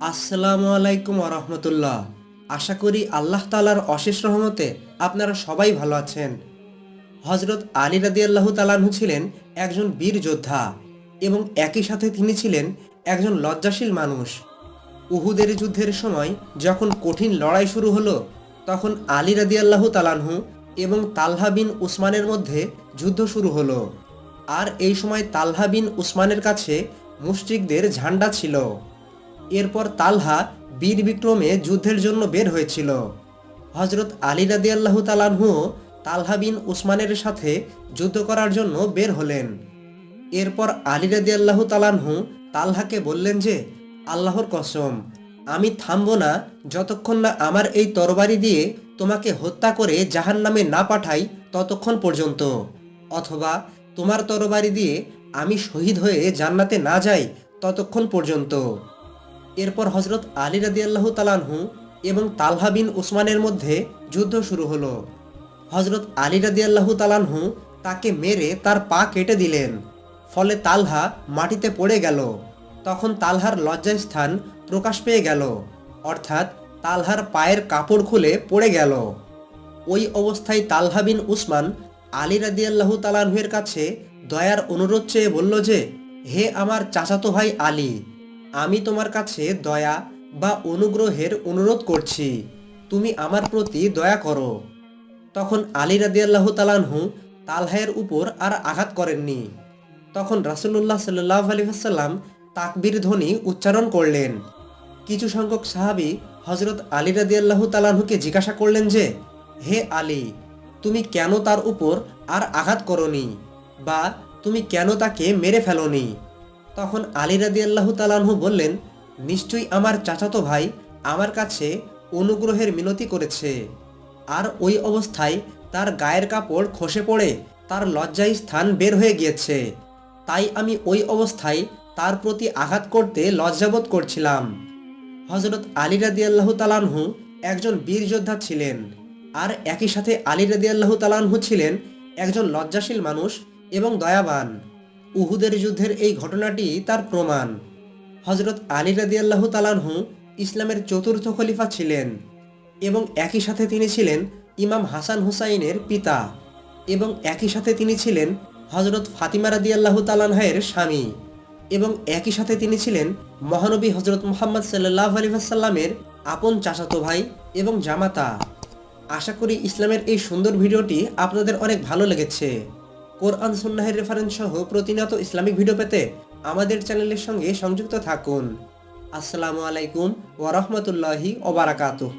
আসসালামু আলাইকুম আরহামতুল্লাহ আশা করি আল্লাহ তালার অশেষ রহমতে আপনারা সবাই ভালো আছেন। হজরত আলী রাদি আল্লাহ তালাহু ছিলেন একজন বীর যোদ্ধা এবং একই সাথে তিনি ছিলেন একজন লজ্জাশীল মানুষ। উহুদের যুদ্ধের সময় যখন কঠিন লড়াই শুরু হলো, তখন আলী রাদি আল্লাহ তালানহু এবং তালহা বিন উসমানের মধ্যে যুদ্ধ শুরু হলো। আর এই সময় তালহা বিন উসমানের কাছে মুশরিকদের ঝান্ডা ছিল। এরপর তালহা বীর বিক্রমে যুদ্ধের জন্য বের হয়েছিল। হজরত আলী রাদি আল্লাহ তালানহু তালহা বিন উসমানের সাথে যুদ্ধ করার জন্য বের হলেন। এরপর আলী রাদি আল্লাহ তালানহু তালহাকে বললেন যে, আল্লাহর কসম, আমি থামবো না যতক্ষণ না আমার এই তরবারি দিয়ে তোমাকে হত্যা করে জাহান নামে না পাঠাই ততক্ষণ পর্যন্ত। অথবা তোমার তরবারি দিয়ে আমি শহীদ হয়ে জান্নাতে না যাই ততক্ষণ পর্যন্ত। এরপর হজরত আলী রাদি আল্লাহ তালানহু এবং তালহা বিন উসমানের মধ্যে যুদ্ধ শুরু হলো। হজরত আলী রাদি আল্লাহ তালানহু তাকে মেরে তার পা কেটে দিলেন, ফলে তালহা মাটিতে পড়ে গেল। তখন তালহার লজ্জায় স্থান প্রকাশ পেয়ে গেল, অর্থাৎ তালহার পায়ের কাপড় খুলে পড়ে গেল। ওই অবস্থায় তালহা বিন উসমান আলী রাদি আল্লাহ তালানহুয়ের কাছে দয়ার অনুরোধ চেয়ে বলল যে, হে আমার চাচাতো ভাই আলী আমি তোমার কাছে দয়া বা অনুগ্রহের অনুরোধ করছি। তুমি আমার প্রতি দয়া করো। তখন আলী রাদিয়াল্লাহ তালানহু তালহায়ের উপর আর আঘাত করেননি। তখন রাসুল্লাহ সাল্লাহ আলী হাসাল্লাম তাকবির ধ্বনি উচ্চারণ করলেন। কিছু সংখ্যক সাহাবি হজরত আলী রাদিয়াল্লাহু তালানহুকে জিজ্ঞাসা করলেন যে, হে আলী, তুমি কেন তার উপর আর আঘাত করনি? বা তুমি কেন তাকে মেরে ফেলনি? তখন আলী রাদিয়াল্লাহু তালানহু বললেন, নিশ্চয়ই আমার চাচাতো ভাই আমার কাছে অনুগ্রহের মিনতি করেছে। আর ওই অবস্থায় তার গায়ের কাপড় খসে পড়ে তার লজ্জায় স্থান বের হয়ে গিয়েছে। তাই আমি ওই অবস্থায় তার প্রতি আঘাত করতে লজ্জাবোধ করছিলাম। হজরত আলী রাদি আল্লাহ তালানহু একজন বীর যোদ্ধা ছিলেন। আর একই সাথে আলী রাদি আল্লাহ তালানহু ছিলেন একজন লজ্জাশীল মানুষ এবং দয়াবান। উহুদের যুদ্ধের এই ঘটনাটি তার প্রমাণ। হজরত আলী রাদি আল্লাহ তালানহু ইসলামের চতুর্থ খলিফা ছিলেন এবং একই সাথে তিনি ছিলেন ইমাম হাসান হুসাইনের পিতা এবং একই সাথে তিনি ছিলেন হজরত ফাতিমা রাদি আল্লাহ তালানহায়ের স্বামী এবং একই সাথে তিনি ছিলেন মহানবী হজরত মোহাম্মদ সাল্লাহ আলী সাল্লামের আপন চাচাতো ভাই এবং জামাতা। আশা করি ইসলামের এই সুন্দর ভিডিওটি আপনাদের অনেক ভালো লেগেছে। কোরআন, সুন্নাহের রেফারেন্স সহ প্রতিনিয়ত ইসলামিক ভিডিও পেতে আমাদের চ্যানেলের সঙ্গে সংযুক্ত থাকুন। আসসালামু আলাইকুম ওরহমতুল্লাহি ওবারাকাতুহ